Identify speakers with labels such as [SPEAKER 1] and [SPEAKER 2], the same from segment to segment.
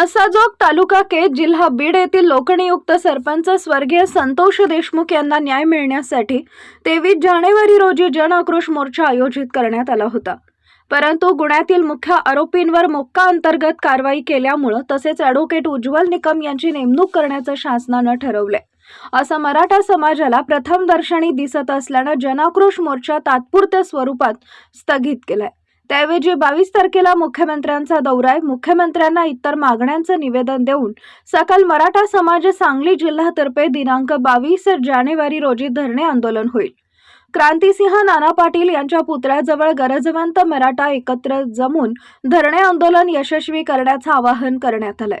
[SPEAKER 1] मस्साजोग तालुका के जिल्हा बीड येथील लोकनियुक्त सरपंच स्वर्गीय संतोष देशमुख यांना न्याय मिळण्यासाठी तेवीस जानेवारी रोजी जन आक्रोश मोर्चा आयोजित करण्यात आला होता. परंतु गुन्ह्यातील मुख्य आरोपींवर मोक्का अंतर्गत कारवाई केल्यामुळं तसेच ॲडव्होकेट उज्ज्वल निकम यांची नेमणूक करण्याचं शासनानं ठरवलंय. असं मराठा समाजाला प्रथम दर्शनी दिसत असल्यानं जनाक्रोश मोर्चा तात्पुरत्या स्वरूपात स्थगित केलाय. त्याऐवजी बावीस तारखेला मुख्यमंत्र्यांचा दौरा आहे मुख्यमंत्र्यांना इतर मागण्यांचं निवेदन देऊन सकल मराठा समाज सांगली जिल्हातर्फे दिनांक बावीस जानेवारी रोजी धरणे आंदोलन होईल. क्रांतिसिंह नाना पाटील यांच्या पुतळ्याजवळ गरजवंत मराठा एकत्र जमून धरणे आंदोलन यशस्वी करण्याचं आवाहन करण्यात आलंय.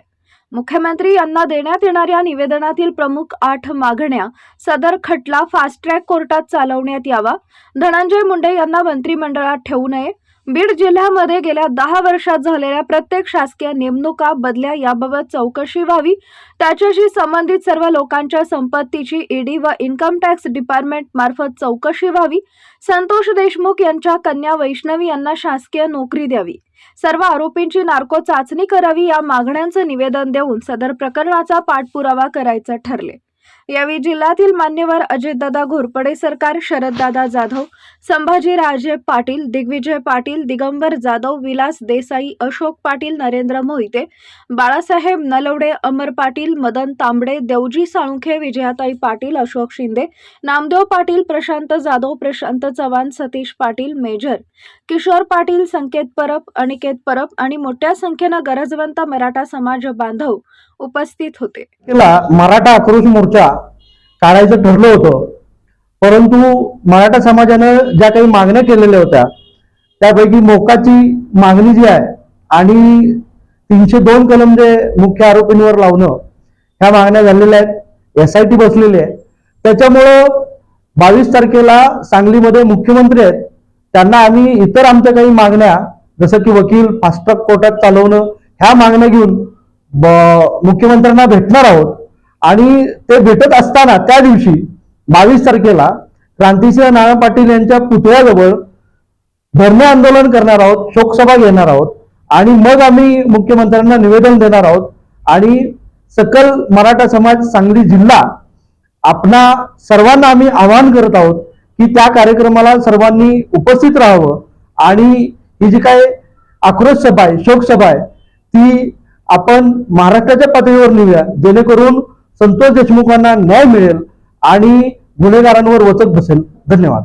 [SPEAKER 1] मुख्यमंत्री यांना देण्यात येणाऱ्या निवेदनातील प्रमुख आठ मागण्या सदर खटला फास्ट ट्रॅक कोर्टात चालवण्यात यावा धनंजय मुंडे यांना मंत्रिमंडळात ठेवू नये बीड जिल्ह्यामध्ये गेल्या दहा वर्षात झालेल्या प्रत्येक शासकीय नेमणुका बदल्या याबाबत चौकशी व्हावी. त्याच्याशी संबंधित सर्व लोकांच्या संपत्तीची ईडी व इन्कम टॅक्स डिपार्टमेंट मार्फत चौकशी व्हावी. संतोष देशमुख यांच्या कन्या वैष्णवी यांना शासकीय नोकरी द्यावी. सर्व आरोपींची नार्को चाचणी करावी या मागण्यांचं निवेदन देऊन सदर प्रकरणाचा पाठपुरावा करायचं ठरले. यावेळी जिल्ह्यातील मान्यवर अजितदादा घोरपडे सरकार शरददादा जाधव संभाजीराजे पाटील दिग्विजय पाटील दिगंबर जाधव विलास देसाई अशोक पाटील नरेंद्र मोहिते बाळासाहेब नलवडे अमर पाटील मदन तांबडे देवजी साळुंखे विजयाताई पाटील अशोक शिंदे नामदेव पाटील प्रशांत जाधव प्रशांत चव्हाण सतीश पाटील मेजर किशोर पाटील संकेत परब अनिकेत परब आणि मोठ्या संख्येनं गरजवंत मराठा समाज बांधव उपस्थित होते.
[SPEAKER 2] मराठा आक्रोश मोर्चा काढायचं ठरलं होतं. परंतु मराठा समाजानं ज्या काही मागण्या केलेल्या होत्या त्यापैकी मोकाची मागणी जी आहे आणि तीनशे दोन कलम जे मुख्य आरोपींवर लावणं ह्या मागण्या झालेल्या आहेत. एस आय टी बसलेली आहे. त्याच्यामुळं बावीस तारखेला सांगलीमध्ये मुख्यमंत्री आहेत. त्यांना आम्ही इतर आमच्या काही मागण्या जसं की वकील फास्ट ट्रॅक कोर्टात चालवणं ह्या मागण्या घेऊन ब- मुख्यमंत्र्यांना भेटणार आहोत. आणि ते भेटत असताना त्या दिवशी बावीस तारखेला क्रांतिसिंह नाना पाटील यांच्या पुतळ्याजवळ धरणे आंदोलन करणार आहोत शोकसभा घेणार आहोत आणि मग आम्ही मुख्यमंत्र्यांना निवेदन देणार आहोत. आणि सकल मराठा समाज सांगली जिल्हा आपणा सर्वांना आम्ही आवाहन करत आहोत की त्या कार्यक्रमाला सर्वांनी उपस्थित राहावं. आणि ही जी काय आक्रोश सभा आहे शोकसभा आहे ती आपण महाराष्ट्राच्या पातळीवर नेऊया. जेणेकरून संतोष देशमुखांना न्याय मिळेल आणि गुन्हेगारांवर वचक बसेल. धन्यवाद.